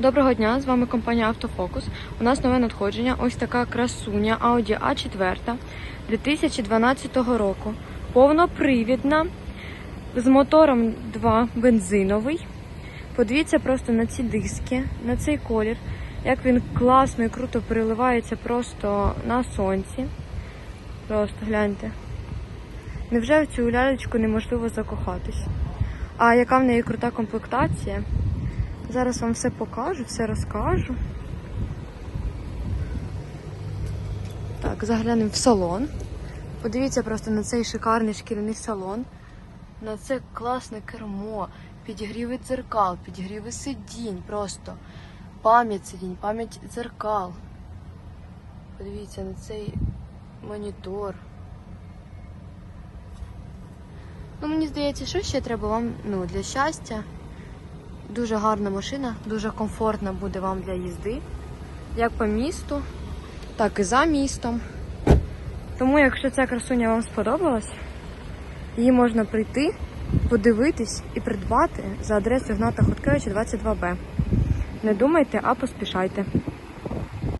Доброго дня, з вами компанія Автофокус. У нас нове надходження. Ось така красуня Audi A4 2012 року. Повнопривідна, з мотором 2 бензиновий. Подивіться просто на ці диски, на цей колір, як він класно і круто переливається просто на сонці. Просто гляньте. Невже в цю лялечку неможливо закохатись? А яка в неї крута комплектація? Зараз вам все покажу, все розкажу. Так, заглянемо в салон. Подивіться просто на цей шикарний шкіряний салон, на це класне кермо, підігріви дзеркал, підігріви сидінь, просто пам'ять сидінь, пам'ять дзеркал. Подивіться на цей монітор. Ну, мені здається, що ще треба вам ну, для щастя. Дуже гарна машина, дуже комфортна буде вам для їзди. Як по місту, так і за містом. Тому, якщо ця красуня вам сподобалась, її можна прийти, подивитись і придбати за адресою Гната Хоткевича 22Б. Не думайте, а поспішайте.